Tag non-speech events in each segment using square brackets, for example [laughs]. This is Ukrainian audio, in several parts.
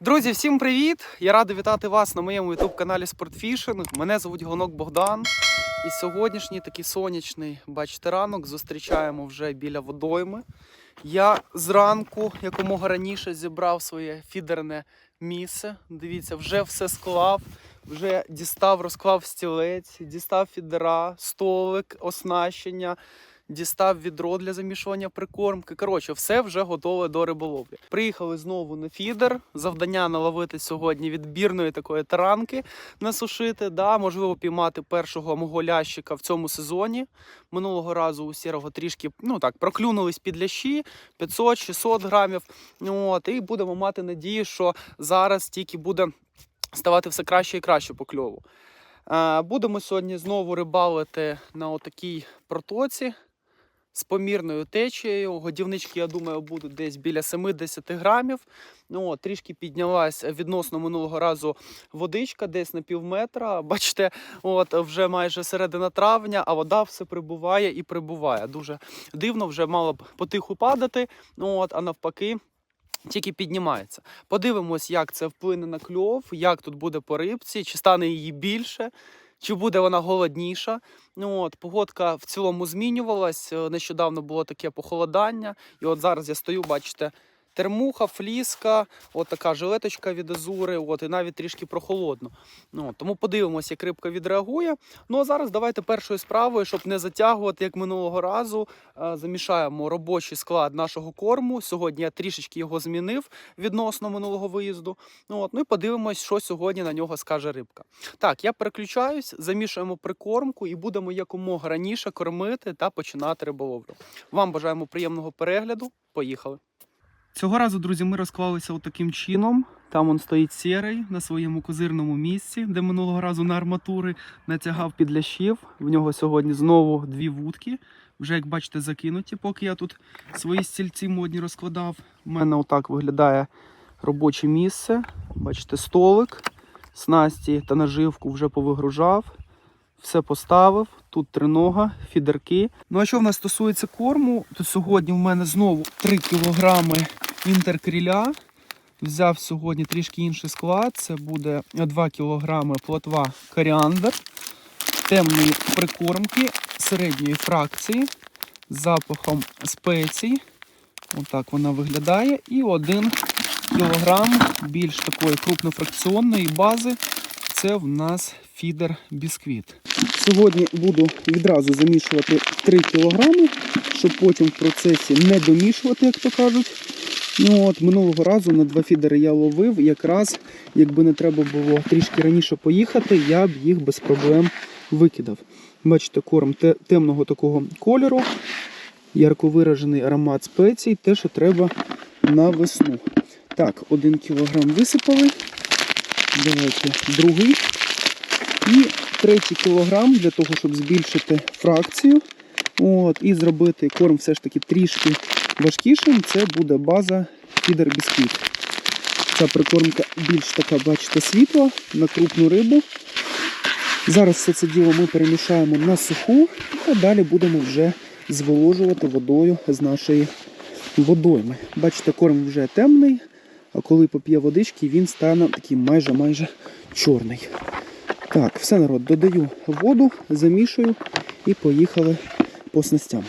Друзі, всім привіт! Я радий вітати вас на моєму youtube каналі Спортфішинг. Мене звуть Гонок Богдан. І сьогоднішній такий сонячний, бачите, ранок зустрічаємо вже біля водойми. Я зранку якомога раніше зібрав своє фідерне місце. Дивіться, вже все склав, вже дістав, розклав стілець, дістав фідера, столик, оснащення. Дістав відро для замішування прикормки. Коротше, все вже готове до риболовлі. Приїхали знову на фідер. Завдання наловити сьогодні відбірної такої таранки насушити. Да, можливо, піймати першого мого лящика в цьому сезоні. Минулого разу у сірого трішки ну так проклюнулись під лящі 500-600 грамів. От, і будемо мати надію, що зараз тільки буде ставати все краще і краще по кльову. Е, Будемо сьогодні знову рибалити на отакій протоці з помірною течією. Годівнички, я думаю, будуть десь біля 70 грамів. Ну, трішки піднялась відносно минулого разу водичка, десь на пів метра. [laughs] Бачите, от вже майже середина травня, а вода все прибуває і прибуває. Дуже дивно, вже мало б потиху падати. Ну, от, а навпаки. Тільки піднімається. Подивимось, як це вплине на кльов, як тут буде по рибці, чи стане її більше, чи буде вона голодніша. Ну от погодка в цілому змінювалась. е, Нещодавно було таке похолодання, і от зараз я стою, бачите. Термуха, фліска, от така жилеточка від азури, от, і навіть трішки прохолодно. Ну, тому подивимося, як рибка відреагує. Ну а зараз давайте першою справою, щоб не затягувати, як минулого разу, е, замішаємо робочий склад нашого корму. Сьогодні я трішечки його змінив відносно минулого виїзду. Ну, от, ну і подивимось, що сьогодні на нього скаже рибка. Так, я переключаюсь, замішуємо прикормку і будемо якомога раніше кормити та починати риболовлю. Вам бажаємо приємного перегляду. Поїхали! Цього разу, друзі, ми розклалися отаким чином. Там он стоїть сірий на своєму козирному місці, де минулого разу на арматури натягав підлящів. В нього сьогодні знову дві вудки. Вже, як бачите, закинуті, поки я тут свої стільці модні розкладав. У мене отак виглядає робоче місце. Бачите, столик, снасті та наживку вже повигружав. Все поставив. Тут тринога, фідерки. Ну а що в нас стосується корму, то сьогодні в мене знову 3 кілограми інтеркріля. Взяв сьогодні трішки інший склад. Це буде 2 кілограми плотва коріандр, темної прикормки середньої фракції з запахом спецій. Отак вона виглядає. І 1 кілограм більш такої крупнофракціонної бази. Це в нас фідер бісквіт. Сьогодні буду відразу замішувати 3 кілограми, щоб потім в процесі не домішувати, як то кажуть. Ну от Минулого разу на два фідери я ловив. Якраз, якби не треба було трішки раніше поїхати, я б їх без проблем викидав. Бачите, корм темного такого кольору, ярко виражений аромат спецій, те, що треба на весну. Так, 1 кілограм висипали. Давайте другий. І третій кілограм для того, щоб збільшити фракцію. От, і зробити корм все ж таки трішки важкішим, це буде база фідер бісквіт. Ця прикормка більш така, бачите, світла на крупну рибу. Зараз все це діло ми перемішаємо на суху, а далі будемо вже зволожувати водою з нашої водойми. Бачите, корм вже темний, а коли поп'є водички, він стане такий майже-майже чорний. Так, все народ, додаю воду, замішую і поїхали по снастям.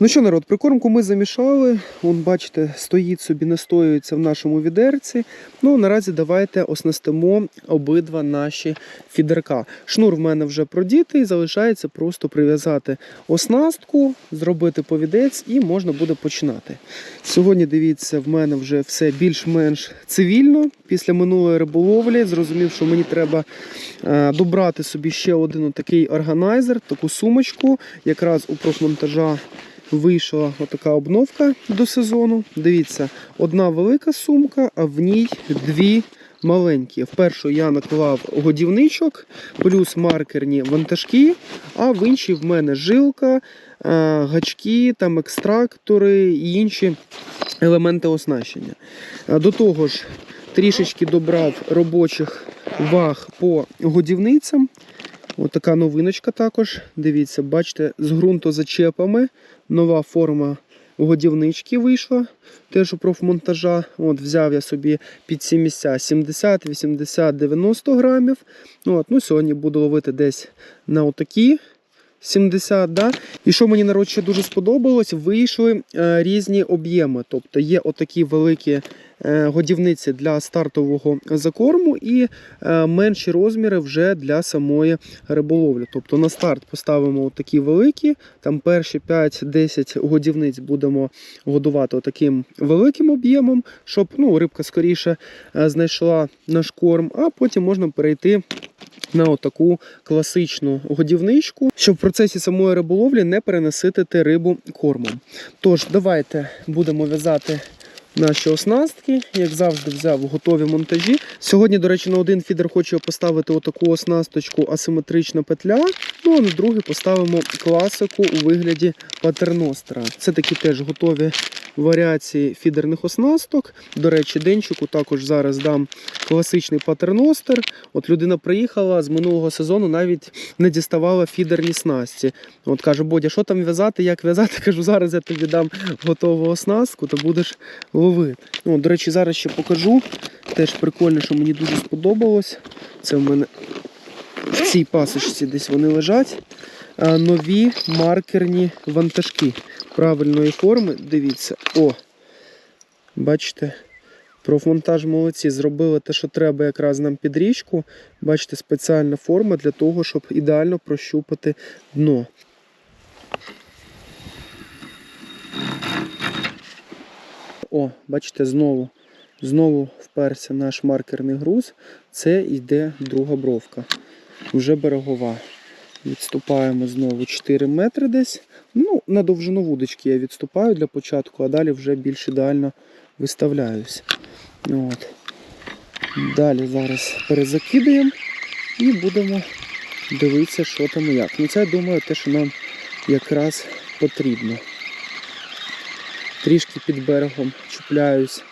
Ну що, народ, прикормку ми замішали. Вон, бачите, стоїть собі, настоюється в нашому відерці. Ну, наразі давайте оснастимо обидва наші фідерка. Шнур в мене вже продітий, залишається просто прив'язати оснастку, зробити повідець і можна буде починати. Сьогодні, дивіться, в мене вже все більш-менш цивільно. Після минулої риболовлі зрозумів, що мені треба е, добрати собі ще один такий органайзер, таку сумочку. Якраз у профмонтажа вийшла отака обновка до сезону. Дивіться, одна велика сумка, а в ній дві маленькі. В першу я наклав годівничок, плюс маркерні вантажки, а в іншій в мене жилка, е, гачки, там екстрактори і інші елементи оснащення. Е, До того ж, трішечки добрав робочих ваг по годівницям. Ось така новиночка також. Дивіться, бачите, з ґрунтозачепами. Нова форма годівнички вийшла. Теж у профмонтажа. От, взяв я собі під ці місця 70, 80, 90 грамів. От, ну, сьогодні буду ловити десь на отакі 70, да? І що мені народ ще дуже сподобалось, вийшли е, різні об'єми. Тобто є отакі великі годівниці для стартового закорму і е, менші розміри вже для самої риболовлі. Тобто на старт поставимо такі великі, там перші 5-10 годівниць будемо годувати таким великим об'ємом, щоб ну, рибка скоріше е, знайшла наш корм, а потім можна перейти на отаку класичну годівничку, щоб в процесі самої риболовлі не перенаситити рибу кормом. Тож, давайте будемо в'язати наші оснастки. Як завжди, взяв готові монтажі. Сьогодні, до речі, на один фідер хочу поставити отаку оснасточку асиметрична петля. Ну а на другий поставимо класику у вигляді патерностера. Це такі теж готові варіації фідерних оснасток. До речі, денчику також зараз дам класичний патерностер. От людина приїхала з минулого сезону, навіть не діставала фідерні снасті. От каже, Бодя, що там в'язати, як в'язати? [laughs] Кажу, зараз я тобі дам готову оснастку, то будеш ловити. Ну, до речі, зараз ще покажу. Теж прикольно, що мені дуже сподобалось. Це в мене в цій пасочці десь вони лежать. А, Нові маркерні вантажки правильної форми. Дивіться, о! Бачите? Профмонтаж молодці. Зробили те, що треба якраз нам під річку. Бачите, спеціальна форма для того, щоб ідеально прощупати дно. О, бачите, знову, знову вперся наш маркерний груз. Це йде друга бровка. Вже берегова. Відступаємо знову 4 метри десь. Ну, на довжину вудочки я відступаю для початку, а далі вже більш ідеально виставляюсь. От. Далі зараз перезакидаємо і будемо дивитися, що там і як. Ну це, я думаю, те, що нам якраз потрібно. Трішки під берегом чіпляюсь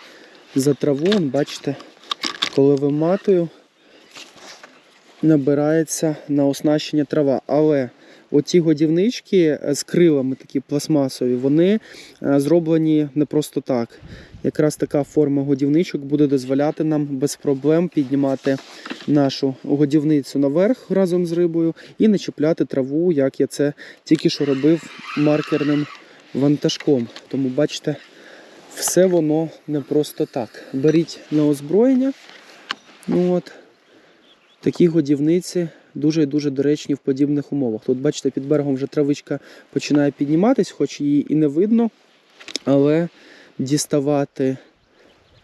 за траву. Бачите, коли виматую, набирається на оснащення трава. Але оці годівнички з крилами такі пластмасові, вони е, зроблені не просто так. Якраз така форма годівничок буде дозволяти нам без проблем піднімати нашу годівницю наверх разом з рибою і не чіпляти траву, як я це тільки що робив маркерним вантажком. Тому бачите, все воно не просто так. Беріть на озброєння. Ну от, Такі годівниці дуже і дуже доречні в подібних умовах. Тут, бачите, під берегом вже травичка починає підніматись, хоч її і не видно, але діставати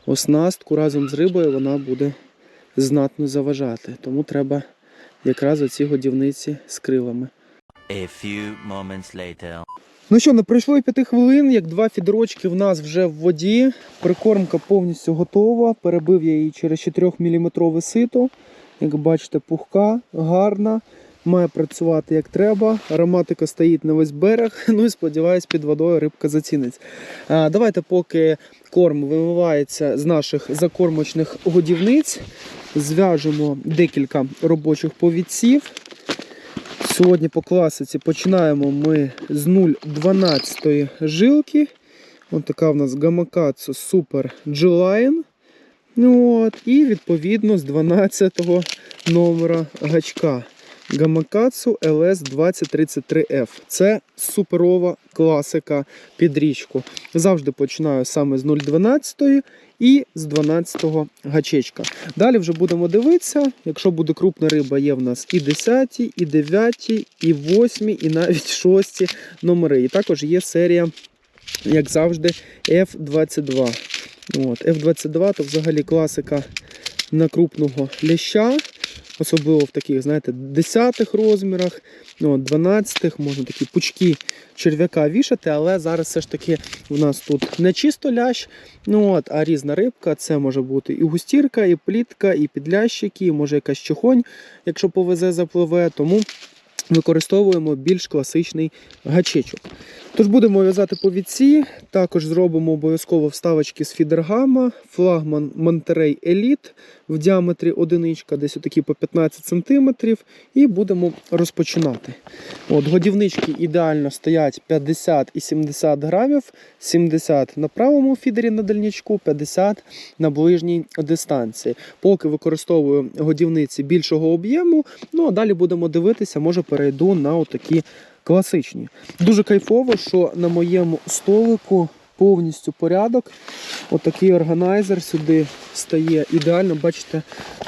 оснастку разом з рибою вона буде знатно заважати. Тому треба якраз оці годівниці з крилами. A few moments later. Ну що, не пройшло і п'яти хвилин, як два фідерочки в нас вже в воді. Прикормка повністю готова. Перебив я її через 4 мм сито. Як бачите, пухка, гарна, має працювати як треба. Ароматика стоїть на весь берег. [laughs] Ну і сподіваюсь, під водою рибка зацінить. Давайте, поки корм вимивається з наших закормочних годівниць, зв'яжемо декілька робочих повідців. Сьогодні по класиці починаємо ми з 0,12 жилки. Ось така в нас Gamakatsu Super G-Line. Ну, от, і відповідно з 12 номера гачка Gamakatsu LS2033F. Це суперова класика під річку. Завжди починаю саме з 0,12 і з 12-го гачечка. Далі вже будемо дивитися. Якщо буде крупна риба, є в нас і 10, і 9, і 8, і навіть 6 номери. І також є серія, як завжди, F22. От, F22 то взагалі класика на крупного ляща. Особливо в таких, знаєте, 10 розмірах, ну, 12 можна такі пучки черв'яка вішати, але зараз все ж таки у нас тут не чисто лящ, ну, от, а різна рибка. Це може бути і густірка, і плітка, і підлящики, і може якась чохонь, якщо повезе, запливе. Тому використовуємо більш класичний гачечок. Тож будемо в'язати повідці, також зробимо обов'язково вставочки з фідергама, флагман Monterey Elite в діаметрі одиничка, десь отакі по 15 см, і будемо розпочинати. От, годівнички ідеально стоять 50 і 70 грамів, 70 на правому фідері на дальнячку, 50 на ближній дистанції. Поки використовую годівниці більшого об'єму, ну а далі будемо дивитися, може перейду на отакі класичні. Дуже кайфово, що на моєму столику повністю порядок. Отакий органайзер сюди стає ідеально, бачите,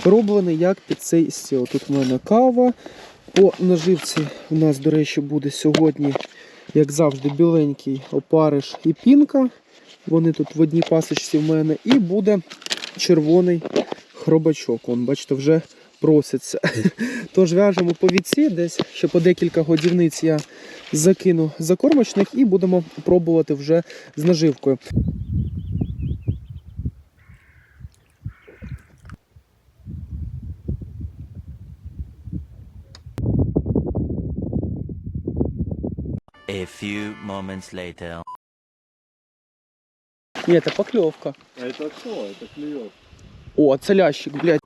роблений як під цей стіл. Тут в мене кава. По наживці у нас, до речі, буде сьогодні, як завжди, біленький опариш і пінка. Вони тут в одній пасочці в мене. І буде червоний хробачок. Вон, бачите, вже проситься. [laughs] Тож в'яжемо по віці, десь ще по декілька годівниць я закину закормочних і будемо пробувати вже з наживкою. A few moments later. Ні, це покльовка. А это кто? Это клюет. О, це лящик, блядь.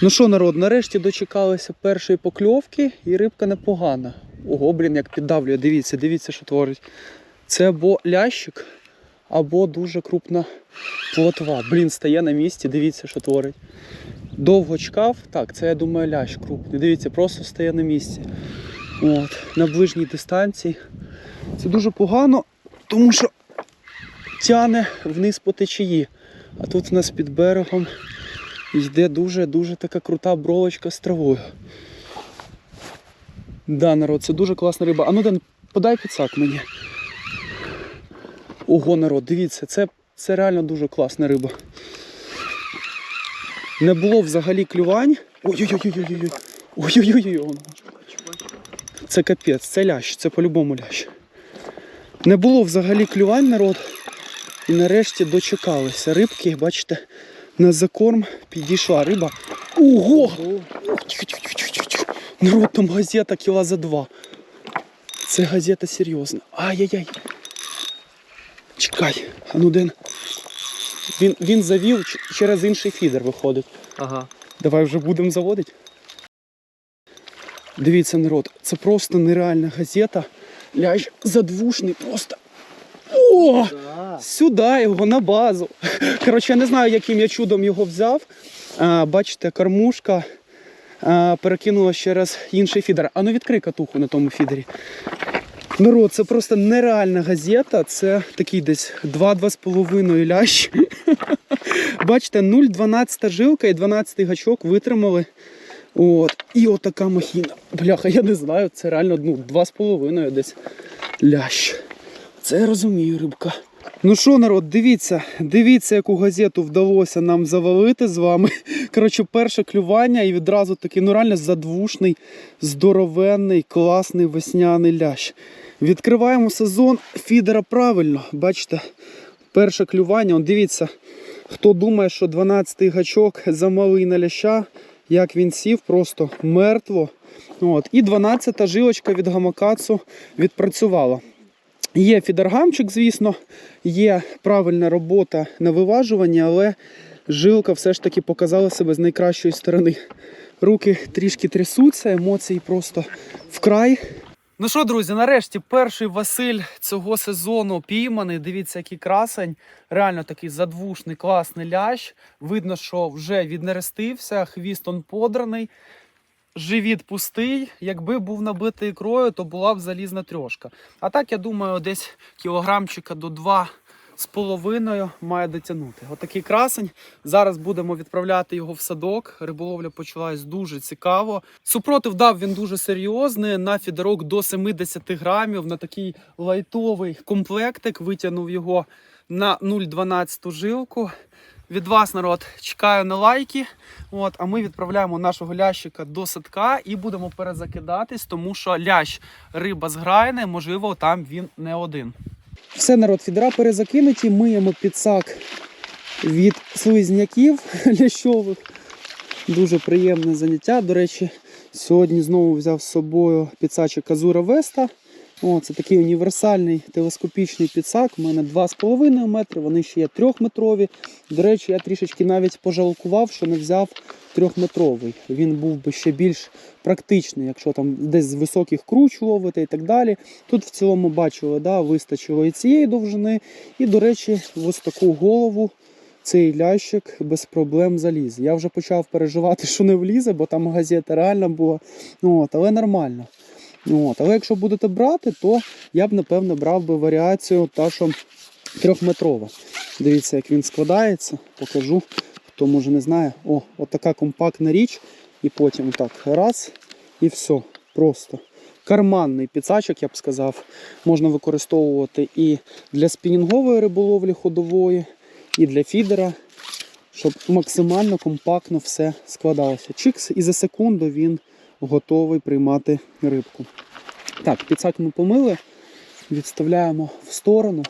Ну що, народ, нарешті дочекалися першої покльовки і рибка непогана. Ого, блін, як піддавлює. Дивіться, дивіться, що творить. Це або лящик, або дуже крупна плотва. Блін, стає на місці, дивіться, що творить. Довго чекав. Так, це я думаю лящ крупний. Дивіться, просто стає на місці. От, на ближній дистанції. Це дуже погано, тому що тяне вниз по течії. А тут у нас під берегом йде дуже-дуже така крута бровочка з травою. Да, народ, це дуже класна риба. А ну Ден, подай підсак мені. Ого, народ, дивіться, це, це реально дуже класна риба. Не було взагалі клювань. Ой-ой-ой-ой-ой. Ой-ой-ой-ой. Це капець, це лящ, це по-любому лящ. Не було взагалі клювань народ. І нарешті дочекалися рибки, бачите, на закорм підійшла риба. Ого! Народ, там газета кіла за два. Це газета серйозна. Ай-яй-яй. Чекай, а ну Ден. Він, він завів через інший фідер виходить. Ага. Давай вже будемо заводити. Дивіться, народ, це просто нереальна газета. Ляж задвушний просто. О! Да. Сюди його на базу. [laughs] Коротше, я не знаю, яким я чудом його взяв. А, бачите, кормушка а, перекинула через інший фідер. А ну відкрий катуху на тому фідері. Народ, це просто нереальна газета. Це такий десь 2-2,5 лящ. [laughs] Бачите, 0,12 жилка і 12 гачок витримали. От. І отака махіна. Бляха, я не знаю, це реально ну, 2,5 десь лящ. Це я розумію, рибка. Ну що, народ, дивіться, дивіться, яку газету вдалося нам завалити з вами. [laughs] Коротше, перше клювання і відразу такий ну реально задвушний, здоровенний, класний весняний лящ. Відкриваємо сезон фідера правильно. Бачите, перше клювання. Он, дивіться, хто думає, що 12-й гачок замалий на ляща, як він сів, просто мертво. От. І 12-та жилочка від гамакацу відпрацювала. Є фідергамчик, звісно, є правильна робота на виважуванні, але жилка все ж таки показала себе з найкращої сторони. Руки трішки трясуться, емоції просто вкрай. Ну що, друзі, нарешті перший Василь цього сезону пійманий. Дивіться, який красень. Реально такий задвушний, класний лящ. Видно, що вже віднерестився, хвіст он подраний. Живіт пустий. Якби був набитий ікрою, то була б залізна трьошка. А так, я думаю, десь кілограмчика до два з половиною має дотягнути. Отакий красень. Зараз будемо відправляти його в садок. Риболовля почалась дуже цікаво. Супротив дав він дуже серйозний. На фідерок до 70 грамів. На такий лайтовий комплектик. Витягнув його на 0,12 жилку. Від вас, народ, чекаю на лайки. От, а ми відправляємо нашого лящика до садка і будемо перезакидатись, тому що лящ риба зграйне, можливо, там він не один. Все, народ, фідера перезакинуті, миємо підсак від слизняків [laughs] лящових. Дуже приємне заняття. До речі, Сьогодні знову взяв з собою підсачик Казура Веста. О, це такий універсальний телескопічний підсак. У мене 2,5 метри, вони ще є 3-метрові. До речі, я трішечки навіть пожалкував, що не взяв 3-метровий. Він був би ще більш практичний, якщо там десь з високих круч ловити і так далі. Тут в цілому бачили, да, вистачило і цієї довжини. І, до речі, ось таку голову цей лящик без проблем заліз. Я вже почав переживати, що не влізе, бо там газета реальна була. От, але нормально. От, але якщо будете брати, то я б напевно брав би варіацію та, що трьохметрова. Дивіться, як він складається, покажу. Хто може не знає. О, от така компактна річ. І потім так раз і все. Просто. Карманний підсачок, я б сказав, можна використовувати і для спінінгової риболовлі ходової, і для фідера, щоб максимально компактно все складалося. Чикс, і за секунду він готовий приймати рибку. Так, підсак ми помили, відставляємо в сторону.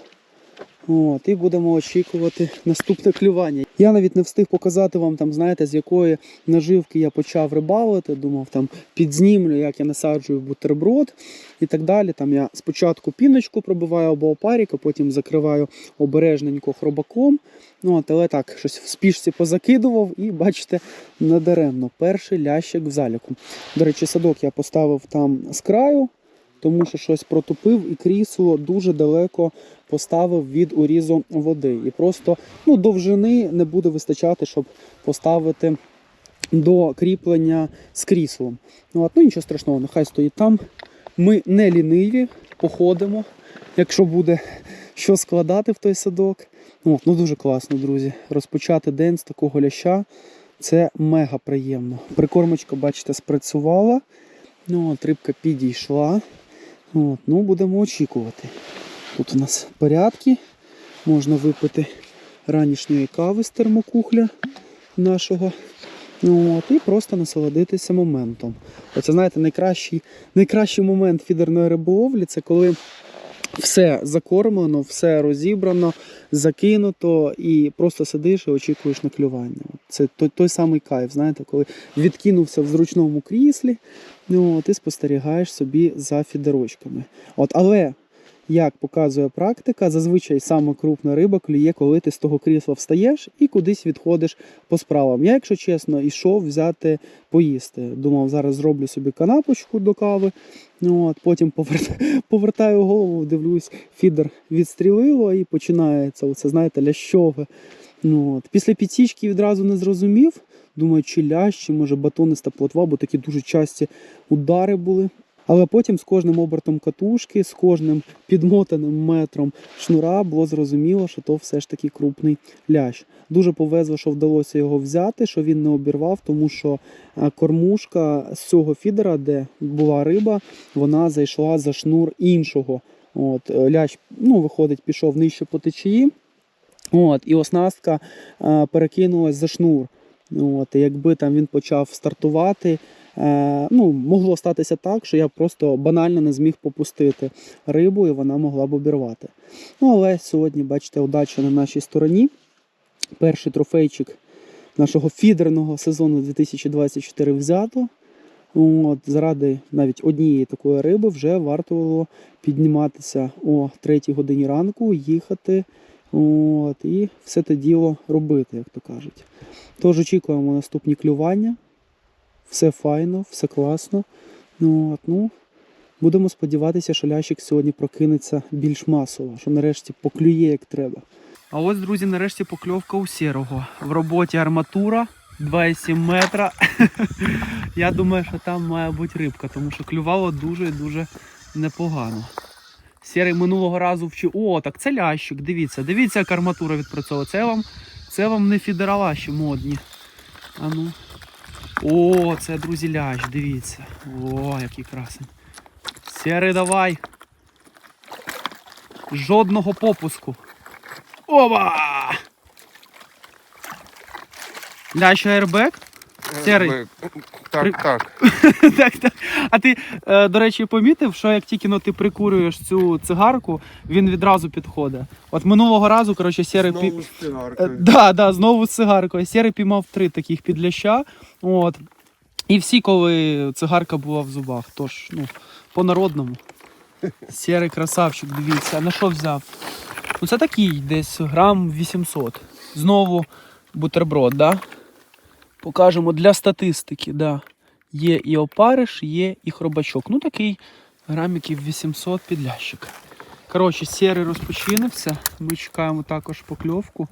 От, і будемо очікувати наступне клювання. Я навіть не встиг показати вам, там, знаєте, з якої наживки я почав рибалити. Думав, там підзнімлю, як я насаджую бутерброд і так далі. Там я спочатку піночку пробиваю або опарік, а потім закриваю обережненько хробаком. Ну, от, але так, щось в спішці позакидував і бачите, надаремно. Перший лящик в заліку. До речі, садок я поставив там з краю, тому що щось протупив і крісло дуже далеко поставив від урізу води. І просто ну, довжини не буде вистачати, щоб поставити до кріплення з кріслом. Ну, от, ну нічого страшного, нехай стоїть там. Ми не ліниві, походимо, якщо буде що складати в той садок. Ну, ну дуже класно, друзі. Розпочати день з такого ляща. Це мега приємно. Прикормочка, бачите, спрацювала. Ну, от, підійшла. От, ну, будемо очікувати. Тут у нас порядки. Можна випити ранішньої кави з термокухля нашого. Ну, От, і просто насолодитися моментом. Оце, знаєте, найкращий, найкращий момент фідерної риболовлі це коли все закормлено, все розібрано, закинуто і просто сидиш і очікуєш на клювання. Це той, той самий кайф, знаєте, коли відкинувся в зручному кріслі, ну, ти спостерігаєш собі за фідерочками. От, але як показує практика, зазвичай саме крупна риба клює, коли ти з того крісла встаєш і кудись відходиш по справам. Я, якщо чесно, йшов взяти поїсти. Думав, зараз зроблю собі канапочку до кави. Ну, от, Потім [laughs] повертаю голову, дивлюсь, фідер відстрілило і починається оце, знаєте, лящове. Ну, от. Після підсічки відразу не зрозумів. Думаю, чи лящ, чи може батониста плотва, бо такі дуже часті удари були. Але потім з кожним обертом катушки, з кожним підмотаним метром шнура було зрозуміло, що то все ж таки крупний лящ. Дуже повезло, що вдалося його взяти, що він не обірвав, тому що е, кормушка з цього фідера, де була риба, вона зайшла за шнур іншого. От, е, лящ, ну, виходить, пішов нижче по течії. От, і оснастка е, перекинулась за шнур. От, і якби там він почав стартувати, ну, могло статися так, що я просто банально не зміг попустити рибу, і вона могла б обірвати. Ну, але сьогодні, бачите, удача на нашій стороні. Перший трофейчик нашого фідерного сезону 2024 взято. От, заради навіть однієї такої риби вже варто було підніматися о 3 годині ранку, їхати от, і все те діло робити, як то кажуть. Тож очікуємо наступні клювання. Все файно, все класно. Ну, от, ну, будемо сподіватися, що лящик сьогодні прокинеться більш масово, що нарешті поклює як треба. А ось, друзі, нарешті покльовка у сірого. В роботі арматура 2,7 метра. [laughs] Я думаю, що там має бути рибка, тому що клювало дуже і дуже непогано. Сірий минулого разу вчив. О, так це лящик, дивіться, дивіться, як арматура відпрацьовує. Це вам, це вам не фідералаші модні. А ну. О, це, друзі, лящ, дивіться. О, який красень. Сірий, давай. Жодного попуску. Опа! Лящ аербек? Серий. Е, При- Так, так. [laughs] так, так. А ти, е, до речі, помітив, що як тільки ну, ти прикурюєш цю цигарку, він відразу підходить. От минулого разу, коротше, сірий пі... Знову з Е, цигаркою. Да, да, знову з цигаркою. Сірий піймав три таких підляща. От. І всі, коли цигарка була в зубах. Тож, ну, по-народному. Сірий красавчик, дивіться. А на що взяв? Ну це такий, десь грам 800. Знову бутерброд, да? Покажемо для статистики, да. Є і опариш, є і хробачок. Ну такий граміків 800 підлящик. Коротше, сірий розпочинився. Ми чекаємо також покльовку.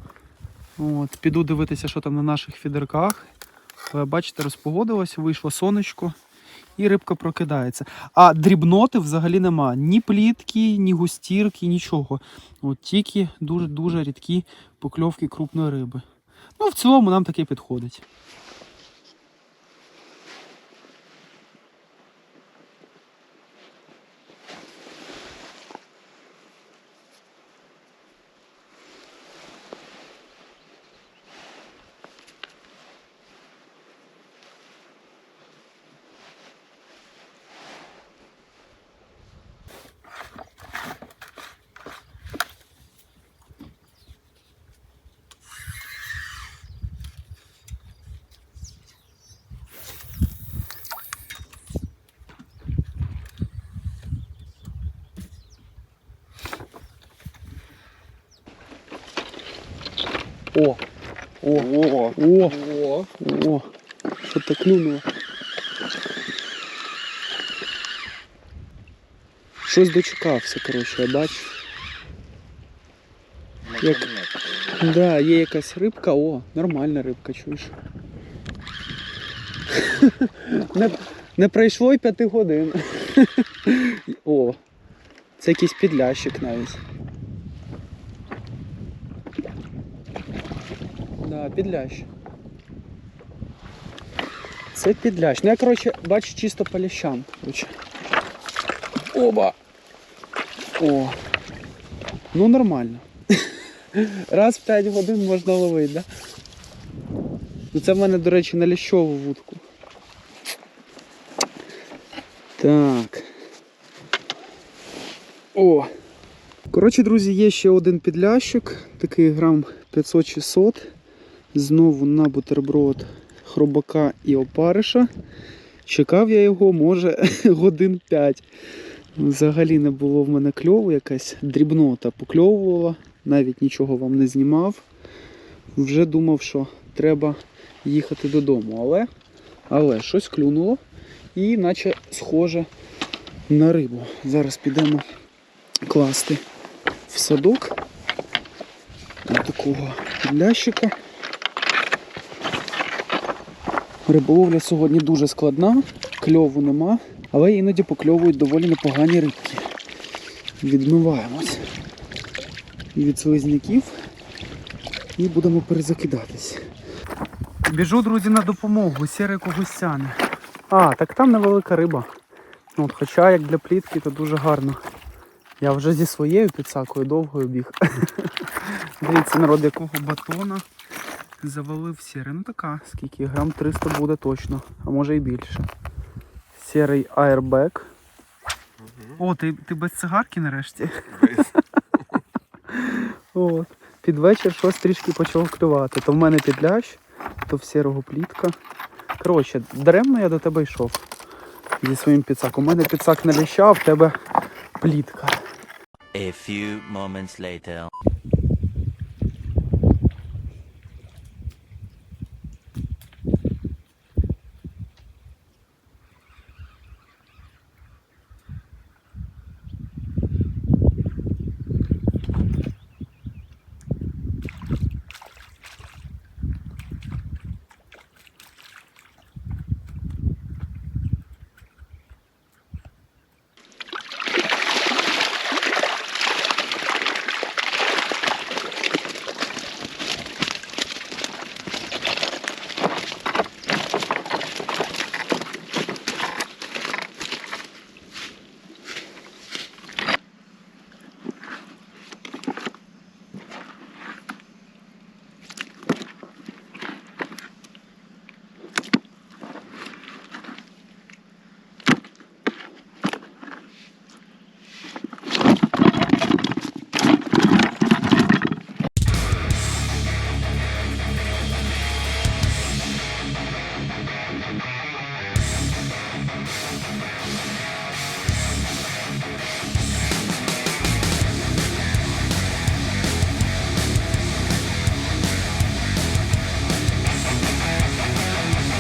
От, піду дивитися, що там на наших фідерках. Але бачите, розпогодилось, вийшло сонечко і рибка прокидається. А дрібноти взагалі нема. Ні плітки, ні густірки, нічого. От тільки дуже-дуже рідкі покльовки крупної риби. Ну, в цілому нам таке підходить. О! О! О, О! о, О! Що то клюнуло? Щось дочекався, коротше, я бачу. Як... [laughs] Да, є якась рибка, о, нормальна рибка, чуєш. [laughs] не, не пройшло й п'яти годин. [laughs] О, це якийсь підлящик навіть. Підлящ. Це підлящ. Ну я, коротше, бачу чисто по. Оба! О! Ну нормально. [laughs] Раз в 5 годин можна ловити, да? Ну це в мене, до речі, на лящову вудку. Так. О! Коротше, друзі, є ще один підлящик, такий грам 500-600. Знову на бутерброд хробака і опариша. Чекав я його, може, [laughs] годин 5. Взагалі не було в мене кльову, якась дрібнота покльовувала, навіть нічого вам не знімав. Вже думав, що треба їхати додому. Але, але щось клюнуло і наче схоже на рибу. Зараз підемо класти в садок. Такого підлящика. Риболовля сьогодні дуже складна, кльову нема, але іноді покльовують доволі непогані рибки. Відмиваємось від слизняків і будемо перезакидатись. Біжу, друзі, на допомогу, сірику гусяни. А, так там невелика риба. Ну, От, хоча як для плітки, то дуже гарно. Я вже зі своєю підсакою довгою біг. [laughs] Дивіться, народ, якого батона завалив сірий. Ну така, скільки грам 300 буде точно, а може і більше. Сірий аербек. О, ти, ти без цигарки нарешті? [laughs] От. Під вечір щось трішки почав клювати. То в мене підлящ, то в сірого плітка. Коротше, даремно я до тебе йшов зі своїм підсаком. У мене підсак на ляща, а в тебе плітка. A few moments later.